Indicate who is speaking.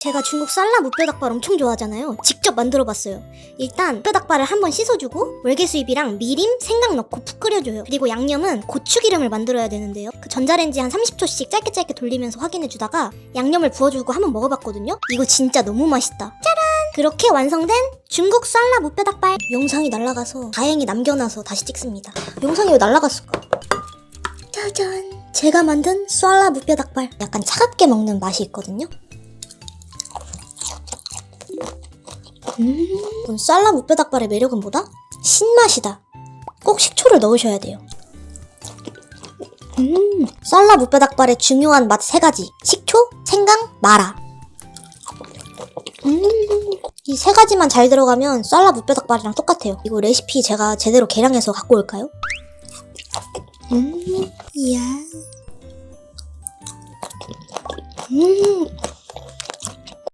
Speaker 1: 제가 중국 쌀라 무뼈닭발 엄청 좋아하잖아요. 직접 만들어 봤어요. 일단 무뼈닭발을 한번 씻어주고 월계수잎이랑 미림, 생강 넣고 푹 끓여줘요. 그리고 양념은 고추기름을 만들어야 되는데요. 그 전자레인지 한 30초씩 짧게 짧게 돌리면서 확인해 주다가 양념을 부어주고 한번 먹어봤거든요. 이거 진짜 너무 맛있다. 짜란! 그렇게 완성된 중국 쌀라 무뼈닭발 영상이 날라가서 다행히 남겨놔서 다시 찍습니다. 영상이 왜 날라갔을까? 짜잔! 제가 만든 쌀라 무뼈닭발 약간 차갑게 먹는 맛이 있거든요. 음, 쌀라 무뼈닭발의 매력은 뭐다? 신맛이다. 꼭 식초를 넣으셔야 돼요. 음, 쌀라 무뼈닭발의 중요한 맛 세 가지. 식초, 생강, 마라. 음, 이 세 가지만 잘 들어가면 쌀라 무뼈닭발이랑 똑같아요. 이거 레시피 제가 제대로 계량해서 갖고 올까요? 음, 이야. 음,